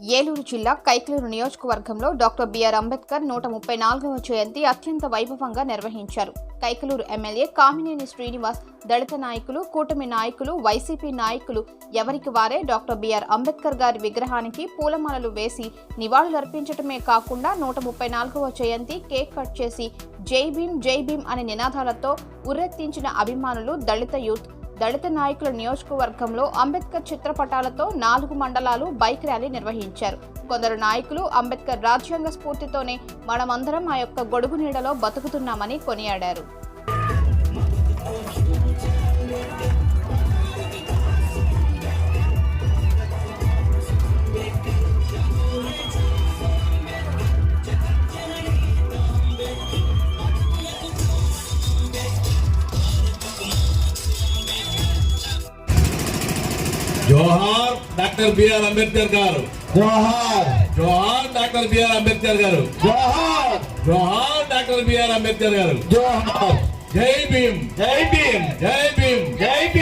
ఏలూరు జిల్లా కైకలూరు నియోజకవర్గంలో doctor BR Ambedkar నూట ముప్పై నాలుగవ జయంతి అత్యంత వైభవంగా నిర్వహించారు. కైకలూరు ఎమ్మెల్యే కామినేని శ్రీనివాస్ దళిత నాయకులు కూటమి నాయకులు వైసీపీ నాయకులు ఎవరికి వారే డాక్టర్ బిఆర్ అంబేద్కర్ గారి విగ్రహానికి పూలమాలలు వేసి నివాళులర్పించటమే కాకుండా నూట ముప్పై నాలుగవ జయంతి కేక్ కట్ చేసి జై భీమ్ జై భీమ్ అనే నినాదాలతో ఉర్రెత్తించిన అభిమానులు దళిత యూత్ దళిత నాయకుల నియోజకవర్గంలో అంబేద్కర్ చిత్రపటాలతో నాలుగు మండలాలు బైక్ ర్యాలీ నిర్వహించారు. కొందరు నాయకులు అంబేద్కర్ రాజ్యాంగ స్ఫూర్తితోనే మనమందరం ఆ యొక్క గొడుగు నీడలో బతుకుతున్నామని కొనియాడారు. జోహార్ డాక్టర్ బిఆర్ అంబేద్కర్ గారు. జోహార్. జోహార్ డాక్టర్ బిఆర్ అంబేద్కర్ గారు. జోహార్. జోహార్ డాక్టర్ బిఆర్ అంబేద్కర్ గారు. జోహార్. జై భీమ్. జై భీమ్. జై భీమ్. జై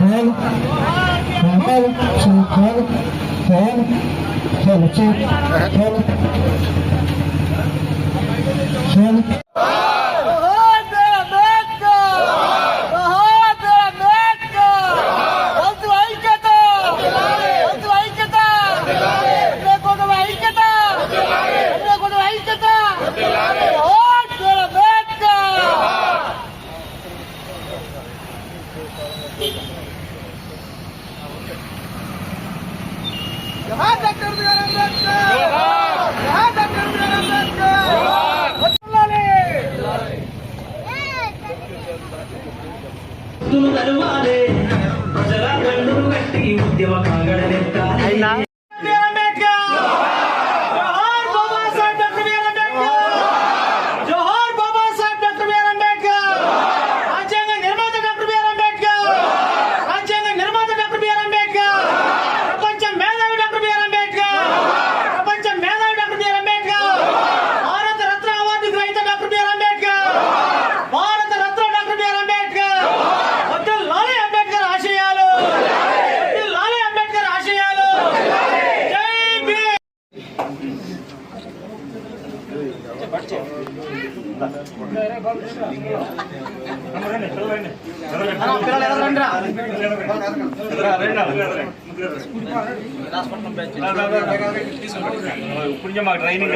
భీమ్ జోహార్ ആദ്യവ കാകടനെ ఇప్పుడు మాకు ట్రైనింగ్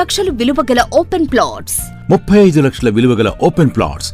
లక్షలు విలువ గల ఓపెన్ ప్లాట్స్. ముప్పై ఐదు లక్షల విలువగల ఓపెన్ ప్లాట్స్.